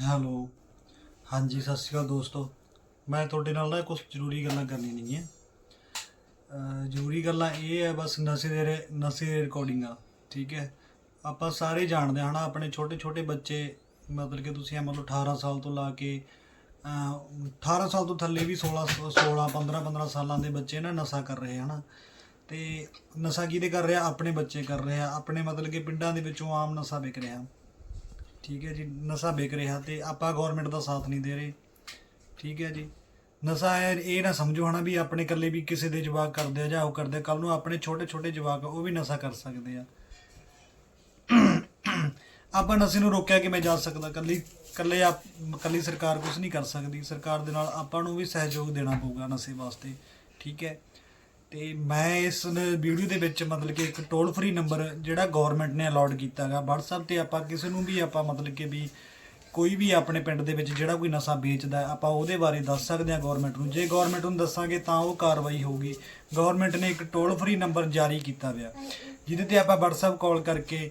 Hello. ਹਾਂਜੀ, ਸਤਿ ਸ਼੍ਰੀ ਅਕਾਲ ਦੋਸਤੋ। ਮੈਂ ਤੁਹਾਡੇ ਨਾਲ ਨਾ ਕੁਝ ਜ਼ਰੂਰੀ ਗੱਲਾਂ ਕਰਨੀਆਂ ਨੇਗੀਆਂ। ਅਹ ਜ਼ਰੂਰੀ ਗੱਲਾਂ ਇਹ ਹੈ ਬਸ ਨਸ਼ੇ ਦੇ ਰੇ- ਨਸ਼ੇ ਦੇ ਰਿਕਾਰਡਿੰਗ ਆ, ਠੀਕ ਹੈ? ਆਪਾਂ ਸਾਰੇ ਜਾਣਦੇ ਹਾਂ ਨਾ ਆਪਣੇ ਛੋਟੇ ਛੋਟੇ ਬੱਚੇ, ਮਤਲਬ ਕਿ ਤੁਸੀਂ ਇਹ ਮਤਲਬ 18 ਸਾਲ ਤੋਂ ਲਾ ਕੇ, ਅਹ 18 ਸਾਲ ਤੋਂ ਥੱਲੇ ਵੀ 16 16 15 15 ਸਾਲਾਂ ਦੇ ਬੱਚੇ ਨਾ ਨਸ਼ਾ ਕਰ ਰਹੇ ਹਨਾ? ਤੇ ਨਸ਼ਾ ਕਿਹਦੇ ਕਰ ਰਿਹਾ? ਆਪਣੇ ਬੱਚੇ ਕਰ ਰਹੇ। ਆ ਆਪਣੇ ਮਤਲਬ ਕਿ ਪਿੰਡਾਂ ਦੇ ਵਿੱਚੋਂ ਆਮ ਨਸ਼ਾ ਵਿਕ ਰਿਹਾ। ਠੀਕ ਹੈ ਜੀ, ਨਸ਼ਾ ਵਿਕ ਰਿਹਾ ਤੇ ਆਪਾਂ ਗਵਰਨਮੈਂਟ ਦਾ ਸਾਥ ਨਹੀਂ ਦੇ ਰਹੇ। ਠੀਕ ਹੈ ਜੀ, ਨਸ਼ਾ ਹੈ, ਇਹ ਨਾ ਸਮਝੋ ਹਨਾ ਵੀ ਆਪਣੇ ਇਕੱਲੇ ਵੀ ਕਿਸੇ ਦੇ ਜਵਾਕ ਕਰਦੇ ਆ ਜਾਂ ਉਹ ਕਰਦੇ ਕੱਲ ਨੂੰ ਆਪਣੇ ਛੋਟੇ ਛੋਟੇ ਜਵਾਕ ਉਹ ਵੀ ਨਸ਼ਾ ਕਰ ਸਕਦੇ ਆ। ਆਪਾਂ ਨਸ਼ੇ ਨੂੰ ਰੋਕਿਆ ਕਿਵੇਂ ਜਾ ਸਕਦਾ? ਕੱਲੀ ਕੱਲੇ ਆਪ ਕੱਲੀ ਸਰਕਾਰ ਕੁਝ ਨਹੀਂ ਕਰ ਸਕਦੀ। ਸਰਕਾਰ ਦੇ ਨਾਲ ਆਪਾਂ ਨੂੰ ਵੀ ਸਹਿਯੋਗ ਦੇਣਾ ਪਊਗਾ ਨਸ਼ੇ ਵਾਸਤੇ। ਠੀਕ ਹੈ। ਤੇ ਮੈਂ ਇਸ ਵੀਡੀਓ ਦੇ ਵਿੱਚ ਮਤਲਬ ਕਿ ਇੱਕ ਟੋਲ ਫ੍ਰੀ ਨੰਬਰ ਜਿਹੜਾ ਗਵਰਨਮੈਂਟ ਨੇ ਅਲਾਉਡ ਕੀਤਾ ਹੈਗਾ WhatsApp ਤੇ ਆਪਾਂ ਕਿਸੇ ਨੂੰ ਵੀ ਆਪਾਂ ਮਤਲਬ ਕਿ ਵੀ ਕੋਈ ਵੀ ਆਪਣੇ ਪਿੰਡ ਦੇ ਵਿੱਚ ਜਿਹੜਾ ਕੋਈ ਨਸ਼ਾ ਵੇਚਦਾ, ਆਪਾਂ ਉਹਦੇ ਬਾਰੇ ਦੱਸ ਸਕਦੇ ਹਾਂ ਗਵਰਨਮੈਂਟ ਨੂੰ। ਜੇ ਗਵਰਨਮੈਂਟ ਨੂੰ ਦੱਸਾਂਗੇ ਤਾਂ ਉਹ ਕਾਰਵਾਈ ਹੋਊਗੀ। ਗਵਰਨਮੈਂਟ ਨੇ ਇੱਕ ਟੋਲ ਫ੍ਰੀ ਨੰਬਰ ਜਾਰੀ ਕੀਤਾ ਹੋਇਆ। ਜਿਹਦੇ ਤੇ ਆਪਾਂ WhatsApp ਕਾਲ ਕਰਕੇ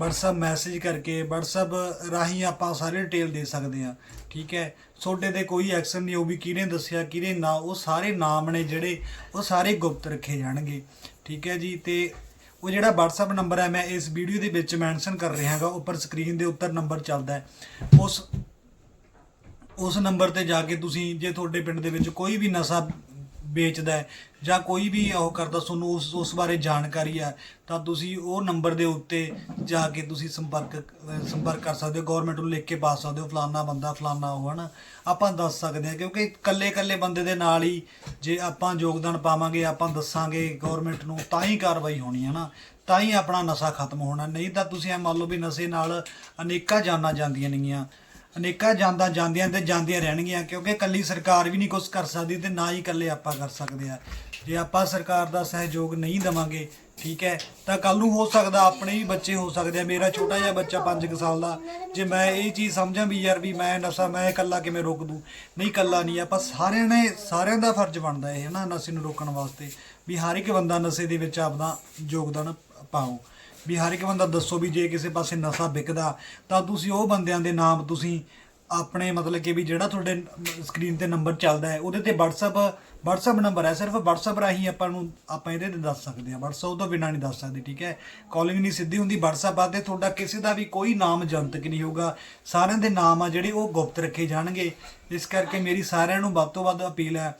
WhatsApp ਮੈਸੇਜ ਕਰਕੇ, WhatsApp ਰਾਹੀਂ ਆਪਾਂ ਸਾਰੇ ਡਿਟੇਲ ਦੇ ਸਕਦੇ ਹਾਂ, ਠੀਕ ਹੈ? ਤੁਹਾਡੇ ਤੇ ਕੋਈ ਐਕਸ਼ਨ ਨਹੀਂ, ਉਹ ਵੀ ਕਿਹਨੇ ਦੱਸਿਆ, ਕਿਹਨੇ ਨਾ, ਉਹ ਸਾਰੇ ਨਾਮ ਨੇ ਜਿਹੜੇ, ਉਹ ਸਾਰੇ ਗੁਪਤ ਰੱਖੇ ਜਾਣਗੇ, ਠੀਕ ਹੈ ਜੀ? ਤੇ ਉਹ ਜਿਹੜਾ WhatsApp ਨੰਬਰ ਹੈ, ਮੈਂ ਇਸ ਵੀਡੀਓ ਦੇ ਵਿੱਚ ਮੈਂਸ਼ਨ ਕਰ ਰਿਹਾ ਹਾਂਗਾ, ਉੱਪਰ ਸਕਰੀਨ ਦੇ ਉੱਤੇ ਨੰਬਰ ਚੱਲਦਾ ਹੈ। ਉਸ ਉਸ ਨੰਬਰ ਤੇ ਜਾ ਕੇ ਤੁਸੀਂ, ਜੇ ਤੁਹਾਡੇ ਪਿੰਡ ਦੇ ਵਿੱਚ ਕੋਈ ਵੀ ਨਸ਼ਾ ਵੇਚਦਾ ਹੈ ਜਾਂ ਕੋਈ ਵੀ ਉਹ ਕਰਦਾ ਤੁਹਾਨੂੰ ਉਸ ਉਸ ਬਾਰੇ ਜਾਣਕਾਰੀ ਹੈ, ਤਾਂ ਤੁਸੀਂ ਉਹ ਨੰਬਰ ਦੇ ਉੱਤੇ ਜਾ ਕੇ ਤੁਸੀਂ ਸੰਪਰਕ ਸੰਪਰਕ ਕਰ ਸਕਦੇ ਹੋ ਗਵਰਨਮੈਂਟ ਨੂੰ ਲਿਖ ਕੇ ਪਾ ਸਕਦੇ ਹੋ, ਫਲਾਨਾ ਬੰਦਾ, ਫਲਾਨਾ ਉਹ, ਹਨਾ। ਆਪਾਂ ਦੱਸ ਸਕਦੇ ਹਾਂ, ਕਿਉਂਕਿ ਇਕੱਲੇ ਇਕੱਲੇ ਬੰਦੇ ਦੇ ਨਾਲ ਹੀ ਜੇ ਆਪਾਂ ਯੋਗਦਾਨ ਪਾਵਾਂਗੇ, ਆਪਾਂ ਦੱਸਾਂਗੇ ਗਵਰਨਮੈਂਟ ਨੂੰ, ਤਾਂ ਹੀ ਕਾਰਵਾਈ ਹੋਣੀ ਹੈ ਨਾ ਤਾਂ ਹੀ ਆਪਣਾ ਨਸ਼ਾ ਖਤਮ ਹੋਣਾ, ਨਹੀਂ ਤਾਂ ਤੁਸੀਂ ਇਹ ਮੰਨ ਲਓ ਵੀ ਨਸ਼ੇ ਨਾਲ ਅਨੇਕਾਂ ਜਾਨਾਂ ਜਾਂਦੀਆਂ ਨੇਗੀਆਂ। ਅਨੇਕਾਂ ਜਾਂਦਾ ਜਾਂਦੀਆਂ ਤੇ ਜਾਂਦੀਆਂ ਰਹਿਣਗੀਆਂ, ਕਿਉਂਕਿ ਕੱਲੀ ਸਰਕਾਰ ਵੀ ਨਹੀਂ ਕੁਝ ਕਰ ਸਕਦੀ ਤੇ ਨਾ ਹੀ ਇਕੱਲੇ ਆਪਾਂ ਕਰ ਸਕਦੇ ਆ ਜੇ ਆਪਾਂ ਸਰਕਾਰ ਦਾ ਸਹਿਯੋਗ ਨਹੀਂ ਦਵਾਂਗੇ, ਠੀਕ ਹੈ, ਤਾਂ ਕੱਲ ਨੂੰ ਹੋ ਸਕਦਾ ਆਪਣੇ ਹੀ ਬੱਚੇ ਹੋ ਸਕਦੇ ਆ। ਮੇਰਾ ਛੋਟਾ ਜਿਹਾ ਬੱਚਾ 5 ਸਾਲ ਦਾ, ਜੇ ਮੈਂ ਇਹ ਚੀਜ਼ ਸਮਝਾਂ ਵੀ ਯਾਰ ਵੀ ਮੈਂ ਨਸ਼ਾ, ਮੈਂ ਇਕੱਲਾ ਕਿਵੇਂ ਰੋਕ ਦੂੰ? ਨਹੀਂ, ਇਕੱਲਾ ਨਹੀਂ, ਆਪਾਂ ਸਾਰਿਆਂ ਨੇ, ਸਾਰਿਆਂ ਦਾ ਫਰਜ਼ ਬਣਦਾ ਹੈ ਨਾ, ਨਸ਼ੇ ਨੂੰ ਰੋਕਣ ਵਾਸਤੇ, ਵੀ ਹਰ ਇੱਕ ਬੰਦਾ ਨਸ਼ੇ ਦੇ ਵਿੱਚ ਆਪਦਾ ਯੋਗਦਾਨ ਪਾਓ। ਵੀ ਹਰ ਇੱਕ ਬੰਦਾ ਦੱਸੋ ਵੀ ਜੇ ਕਿਸੇ ਪਾਸੇ ਨਸ਼ਾ ਵਿਕਦਾ, ਤਾਂ ਤੁਸੀਂ ਉਹ ਬੰਦਿਆਂ ਦੇ ਨਾਮ ਤੁਸੀਂ ਆਪਣੇ ਮਤਲਬ ਕਿ ਵੀ ਜਿਹੜਾ ਤੁਹਾਡੇ ਸਕਰੀਨ ਤੇ ਨੰਬਰ ਚੱਲਦਾ ਹੈ, ਉਹਦੇ ਤੇ WhatsApp WhatsApp ਨੰਬਰ ਹੈ, ਸਿਰਫ WhatsApp ਰਾਹੀਂ ਆਪਾਂ ਨੂੰ, ਆਪਾਂ ਇਹਦੇ ਤੇ ਦੱਸ ਸਕਦੇ ਹਾਂ। WhatsApp ਤੋਂ ਬਿਨਾਂ ਨਹੀਂ ਦੱਸ ਸਕਦੇ, ਠੀਕ ਹੈ? ਕਾਲਿੰਗ ਨਹੀਂ ਸਿੱਧੀ ਹੁੰਦੀ, WhatsApp ਆ ਤੇ ਤੁਹਾਡਾ ਕਿਸੇ ਦਾ ਵੀ ਕੋਈ ਨਾਮ ਜਨਤਕ ਨਹੀਂ ਹੋਊਗਾ। ਸਾਰਿਆਂ ਦੇ ਨਾਮ ਆ ਜਿਹੜੇ ਉਹ ਗੁਪਤ ਰੱਖੇ ਜਾਣਗੇ। ਇਸ ਕਰਕੇ ਮੇਰੀ ਸਾਰਿਆਂ ਨੂੰ ਵੱਧ ਤੋਂ ਵੱਧ ਅਪੀਲ ਹੈ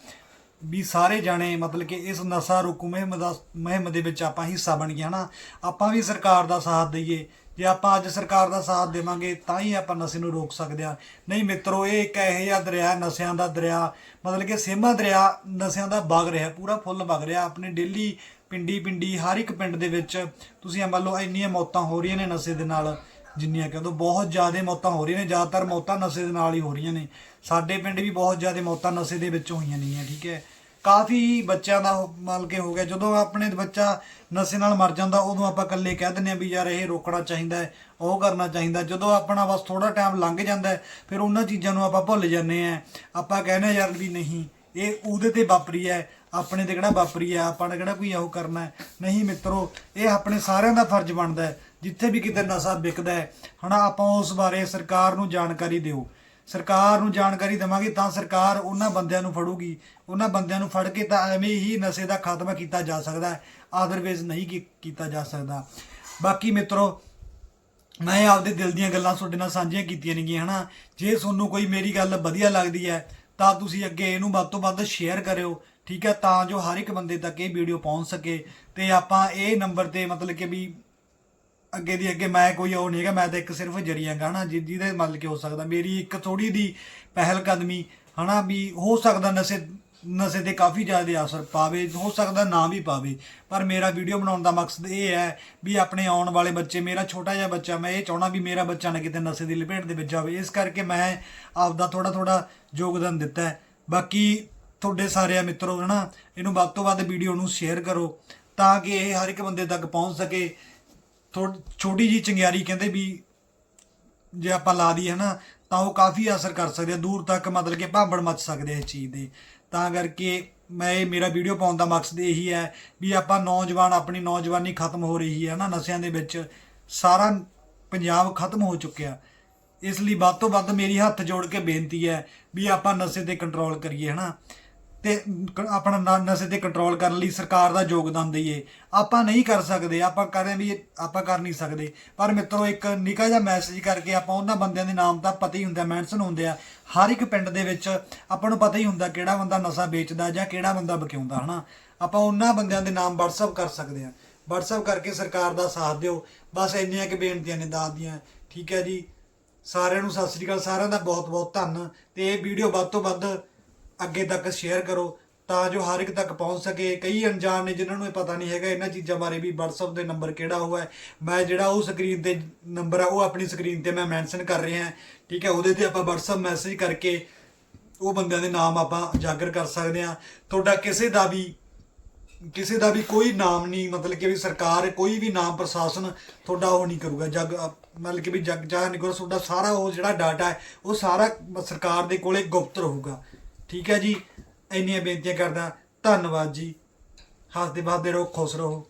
ਵੀ ਸਾਰੇ ਜਾਣੇ ਮਤਲਬ ਕਿ ਇਸ ਨਸ਼ਾ ਰੋਕੂ ਮੁਹਿੰਮ ਦਾ, ਮੁਹਿੰਮ ਦੇ ਵਿੱਚ ਆਪਾਂ ਹਿੱਸਾ ਬਣ ਗਏ ਹਨਾ। ਆਪਾਂ ਵੀ ਸਰਕਾਰ ਦਾ ਸਾਥ ਦਈਏ। ਜੇ ਆਪਾਂ ਅੱਜ ਸਰਕਾਰ ਦਾ ਸਾਥ ਦੇਵਾਂਗੇ, ਤਾਂ ਹੀ ਆਪਾਂ ਨਸ਼ੇ ਨੂੰ ਰੋਕ ਸਕਦੇ ਆ ਨਹੀਂ ਮਿੱਤਰੋ, ਇਹ ਇੱਕ ਇਹੋ ਜਿਹਾ ਦਰਿਆ, ਨਸ਼ਿਆਂ ਦਾ ਦਰਿਆ, ਮਤਲਬ ਕਿ ਸੇਮਾ ਦਰਿਆ, ਨਸ਼ਿਆਂ ਦਾ ਵਗ ਰਿਹਾ, ਪੂਰਾ ਫੁੱਲ ਵਗ ਰਿਹਾ। ਆਪਣੇ ਡੇਲੀ ਪਿੰਡੀ ਪਿੰਡੀ ਹਰ ਇੱਕ ਪਿੰਡ ਦੇ ਵਿੱਚ ਤੁਸੀਂ ਮੰਨ ਲਓ ਇੰਨੀਆਂ ਮੌਤਾਂ ਹੋ ਰਹੀਆਂ ਨੇ ਨਸ਼ੇ ਦੇ ਨਾਲ। ਜਿੰਨੀਆਂ ਕਹਿੰਦੋ ਬਹੁਤ ਜ਼ਿਆਦਾ ਮੌਤਾਂ ਹੋ ਰਹੀਆਂ ਨੇ, ਜ਼ਿਆਦਾਤਰ ਮੌਤਾਂ ਨਸ਼ੇ ਦੇ ਨਾਲ ਹੀ ਹੋ ਰਹੀਆਂ ਨੇ। ਸਾਡੇ ਪਿੰਡ ਵੀ ਬਹੁਤ ਜ਼ਿਆਦਾ ਮੌਤਾਂ ਨਸ਼ੇ ਦੇ ਵਿੱਚ ਹੋਈਆਂ ਨੇਗੀਆਂ ਠੀਕ ਹੈ। ਕਾਫੀ ਬੱਚਿਆਂ ਦਾ ਮਤਲਬ ਕਿ ਹੋ ਗਿਆ, ਜਦੋਂ ਆਪਣੇ ਬੱਚਾ ਨਸ਼ੇ ਨਾਲ ਮਰ ਜਾਂਦਾ, ਉਦੋਂ ਆਪਾਂ ਇਕੱਲੇ ਕਹਿ ਦਿੰਦੇ ਆ ਵੀ ਯਾਰ ਇਹ ਰੋਕਣਾ ਚਾਹੀਦਾ ਹੈ, ਉਹ ਕਰਨਾ ਚਾਹੀਦਾ ਜਦੋਂ ਆਪਣਾ ਬਸ ਥੋੜਾ ਟਾਈਮ ਲੰਘ ਜਾਂਦਾ ਫਿਰ ਉਹਨਾਂ ਚੀਜ਼ਾਂ ਨੂੰ ਆਪਾਂ ਭੁੱਲ ਜਾਂਦੇ ਆ ਆਪਾਂ ਕਹਿੰਦੇ ਹਾਂ ਯਾਰ ਵੀ ਨਹੀਂ, ਇਹ ਉਹਦੇ ਤੇ ਵਾਪਰੀ ਹੈ, ਆਪਣੇ ਤੇ ਕਿਹੜਾ ਵਾਪਰੀ ਹੈ, ਆਪਾਂ ਨੇ ਕਿਹੜਾ ਕੋਈ ਉਹ ਕਰਨਾ ਨਹੀਂ ਮਿੱਤਰੋ, ਇਹ ਆਪਣੇ ਸਾਰਿਆਂ ਦਾ ਫਰਜ਼ ਬਣਦਾ ਹੈ। ਜਿੱਥੇ ਵੀ ਕਿਤੇ ਨਸ਼ਾ ਵਿਕਦਾ ਹੈ ਹਨਾ ਆਪਾਂ ਉਸ ਬਾਰੇ ਸਰਕਾਰ ਨੂੰ ਜਾਣਕਾਰੀ ਦਿਓ। ਸਰਕਾਰ ਨੂੰ ਜਾਣਕਾਰੀ ਦੇਵਾਂਗੇ ਤਾਂ ਸਰਕਾਰ ਉਹਨਾਂ ਬੰਦਿਆਂ ਨੂੰ ਫੜੂਗੀ। ਉਹਨਾਂ ਬੰਦਿਆਂ ਨੂੰ ਫੜ ਕੇ ਤਾਂ ਐਵੇਂ ਹੀ ਨਸ਼ੇ ਦਾ ਖਾਤਮਾ ਕੀਤਾ ਜਾ ਸਕਦਾ ਹੈ, ਆਦਰਵੇਜ਼ ਨਹੀਂ ਕੀ- ਕੀਤਾ ਜਾ ਸਕਦਾ। ਬਾਕੀ ਮਿੱਤਰੋ, ਮੈਂ ਆਪਦੇ ਦਿਲ ਦੀਆਂ ਗੱਲਾਂ ਤੁਹਾਡੇ ਨਾਲ ਸਾਂਝੀਆਂ ਕੀਤੀਆਂ ਨੇਗੀਆਂ ਹਨਾ ਜੇ ਤੁਹਾਨੂੰ ਕੋਈ ਮੇਰੀ ਗੱਲ ਵਧੀਆ ਲੱਗਦੀ ਹੈ, ਤਾਂ ਤੁਸੀਂ ਅੱਗੇ ਇਹਨੂੰ ਵੱਧ ਤੋਂ ਵੱਧ ਸ਼ੇਅਰ ਕਰਿਓ, ਠੀਕ ਹੈ? ਤਾਂ ਜੋ ਹਰ ਇੱਕ ਬੰਦੇ ਤੱਕ ਇਹ ਵੀਡੀਓ ਪਹੁੰਚ ਸਕੇ। ਤੇ ਆਪਾਂ ਇਹ ਨੰਬਰ ਤੇ ਮਤਲਬ ਕਿ ਵੀ ਅੱਗੇ ਦੀ ਅੱਗੇ ਮੈਂ ਕੋਈ ਉਹ ਨਹੀਂ ਹੈਗਾ, ਮੈਂ ਤਾਂ ਇੱਕ ਸਿਰਫ ਜਰੀਆ ਗਾ ਹਨਾ ਜਿ- ਜਿਹਦੇ ਮਤਲਬ ਕਿ ਹੋ ਸਕਦਾ, ਮੇਰੀ ਇੱਕ ਥੋੜੀ ਦੀ ਪਹਿਲ ਕਦਮੀ ਹਨਾ ਵੀ ਹੋ ਸਕਦਾ ਨਸ਼ੇ ਨਸ਼ੇ ਤੇ ਕਾਫੀ ਜ਼ਿਆਦਾ ਅਸਰ ਪਾਵੇ, ਹੋ ਸਕਦਾ ਨਾ ਵੀ ਪਾਵੇ, ਪਰ ਮੇਰਾ ਵੀਡੀਓ ਬਣਾਉਣ ਦਾ ਮਕਸਦ ਇਹ ਹੈ ਵੀ ਆਪਣੇ ਆਉਣ ਵਾਲੇ ਬੱਚੇ, ਮੇਰਾ ਛੋਟਾ ਜਿਹਾ ਬੱਚਾ, ਮੈਂ ਇਹ ਚਾਹਣਾ ਵੀ ਮੇਰਾ ਬੱਚਾ ਨਾ ਕਿਤੇ ਨਸ਼ੇ ਦੀ ਲਪੇਟ ਦੇ ਵਿੱਚ ਜਾਵੇ, ਇਸ ਕਰਕੇ ਮੈਂ ਆਪਦਾ ਥੋੜਾ ਥੋੜਾ ਯੋਗਦਾਨ ਦਿੱਤਾ ਹੈ। ਬਾਕੀ ਤੁਹਾਡੇ ਸਾਰਿਆਂ ਮਿੱਤਰੋ, ਹਨਾ, ਇਹਨੂੰ ਵੱਧ ਤੋਂ ਵੱਧ ਵੀਡੀਓ ਨੂੰ ਸ਼ੇਅਰ ਕਰੋ, ਤਾਂ ਕਿ ਇਹ ਹਰ ਇੱਕ ਬੰਦੇ ਤੱਕ ਪਹੁੰਚ ਸਕੇ ਛੋਟੀ ਜੀ ਚੰਗਿਆਰੀ ਕਹਿੰਦੇ ਵੀ ਜੇ ਆਪਾਂ ਲਾ ਦਈਏ ਨਾ ਤਾਂ ਉਹ ਕਾਫੀ ਅਸਰ ਕਰ ਸਕਦੇ ਆ, ਦੂਰ ਤੱਕ ਮਤਲਬ ਕਿ ਭਾਂਬੜ ਮੱਚ ਸਕਦੇ ਆ ਇਸ ਚੀਜ਼ ਦੇ। ਤਾਂ ਕਰਕੇ ਮੈਂ ਇਹ ਮੇਰਾ ਵੀਡੀਓ ਪਾਉਣ ਦਾ ਮਕਸਦ ਇਹੀ ਹੈ ਵੀ ਆਪਾਂ ਨੌਜਵਾਨ, ਆਪਣੀ ਨੌਜਵਾਨੀ ਖਤਮ ਹੋ ਰਹੀ ਹੈ ਨਾ ਨਸ਼ਿਆਂ ਦੇ ਵਿੱਚ ਸਾਰਾ ਪੰਜਾਬ ਖਤਮ ਹੋ ਚੁੱਕਿਆ। ਇਸ ਲਈ ਵੱਧ ਤੋਂ ਵੱਧ ਮੇਰੀ ਹੱਥ ਜੋੜ ਕੇ ਬੇਨਤੀ ਹੈ ਵੀ ਆਪਾਂ ਨਸ਼ੇ ਤੇ ਕੰਟਰੋਲ ਕਰੀਏ ਹਨਾ। ਤੇ ਕ- ਆਪਣਾ ਨ- ਨਸ਼ੇ ਤੇ ਕੰਟਰੋਲ ਕਰਨ ਲਈ ਸਰਕਾਰ ਦਾ ਯੋਗਦਾਨ ਦਈਏ। ਆਪਾਂ ਨਹੀਂ ਕਰ ਸਕਦੇ, ਆਪਾਂ ਕਰੇ ਵੀ, ਆਪਾਂ ਕਰ ਨਹੀਂ ਸਕਦੇ। ਪਰ ਮਿੱਤਰੋ, ਇੱਕ ਨਿੱਕਾ ਜਿਹਾ ਮੈਸੇਜ ਕਰਕੇ ਆਪਾਂ ਉਹਨਾਂ ਬੰਦਿਆਂ ਦੇ ਨਾਮ ਤਾਂ ਪਤਾ ਹੀ ਹੁੰਦਾ ਮੈਂਸ਼ਨ ਹੁੰਦੇ ਆ। ਹਰ ਇੱਕ ਪਿੰਡ ਦੇ ਵਿੱਚ ਆਪਾਂ ਨੂੰ ਪਤਾ ਹੀ ਹੁੰਦਾ ਕਿਹੜਾ ਬੰਦਾ ਨਸ਼ਾ ਵੇਚਦਾ ਜਾਂ ਕਿਹੜਾ ਬੰਦਾ ਬਕਿਉਂਦਾ ਹਨਾ? ਆਪਾਂ ਉਹਨਾਂ ਬੰਦਿਆਂ ਦੇ ਨਾਮ WhatsApp ਕਰ ਸਕਦੇ ਆ। WhatsApp ਕਰਕੇ ਸਰਕਾਰ ਦਾ ਸਾਥ ਦਿਓ। ਬਸ ਇੰਨੀਆਂ ਕਿ ਬੇਨਤੀਆਂ ਨੇ ਦਾਦ ਦੀਆਂ। ਠੀਕ ਹੈ ਜੀ। ਸਾਰਿਆਂ ਨੂੰ ਸਤਿ ਸ੍ਰੀ ਅਕਾਲ। ਸਾਰਿਆਂ ਦਾ ਬਹੁਤ ਬਹੁਤ ਧੰਨ। ਤੇ ਇਹ ਵੀਡੀਓ ਵੱਧ ਤੋਂ ਵੱਧ ਅੱਗੇ ਤੱਕ ਸ਼ੇਅਰ ਕਰੋ ਤਾਂ ਜੋ ਹਰ ਇੱਕ ਤੱਕ ਪਹੁੰਚ ਸਕੇ। ਕਈ ਅਣਜਾਣ ਨੇ ਜਿਨ੍ਹਾਂ ਨੂੰ ਇਹ ਪਤਾ ਨਹੀਂ ਹੈਗਾ, ਇਹਨਾਂ ਚੀਜ਼ਾਂ ਬਾਰੇ ਵੀ WhatsApp ਦੇ ਨੰਬਰ ਕਿਹੜਾ ਉਹ ਹੈ। ਮੈਂ ਜਿਹੜਾ ਉਹ ਸਕਰੀਨ ਤੇ ਨੰਬਰ ਆ, ਉਹ ਆਪਣੀ ਸਕਰੀਨ ਤੇ ਮੈਂ ਮੈਂਸ਼ਨ ਕਰ ਰਿਹਾ ਠੀਕ ਹੈ, ਉਹਦੇ ਤੇ ਆਪਾਂ WhatsApp ਮੈਸੇਜ ਕਰਕੇ ਉਹ ਬੰਦਿਆਂ ਦੇ ਨਾਮ ਆਪਾਂ ਉਜਾਗਰ ਕਰ ਸਕਦੇ ਹਾਂ। ਤੁਹਾਡਾ ਕਿਸੇ ਦਾ ਵੀ, ਕਿਸੇ ਦਾ ਵੀ ਕੋਈ ਨਾਮ ਨਹੀਂ, ਮਤਲਬ ਕਿ ਵੀ ਸਰਕਾਰ, ਕੋਈ ਵੀ ਨਾਮ ਪ੍ਰਸ਼ਾਸਨ ਤੁਹਾਡਾ ਉਹ ਨਹੀਂ ਕਰੂਗਾ। ਜਗ, ਮਤਲਬ ਕਿ ਵੀ ਜਗ, ਜਾ ਨਹੀਂ ਕਰੋ ਤੁਹਾਡਾ ਸਾਰਾ ਉਹ ਜਿਹੜਾ ਡਾਟਾ ਹੈ, ਉਹ ਸਾਰਾ ਸਰਕਾਰ ਦੇ ਕੋਲੇ ਗੁਪਤ ਰਹੂਗਾ। ਠੀਕ ਹੈ ਜੀ। ਇੰਨੀਆਂ ਬੇਨਤੀਆਂ ਕਰਦਾ। ਧੰਨਵਾਦ ਜੀ। ਹੱਸਦੇ ਬਾਦੇ ਰਹੋ ਖੁਸ਼ ਰਹੋ।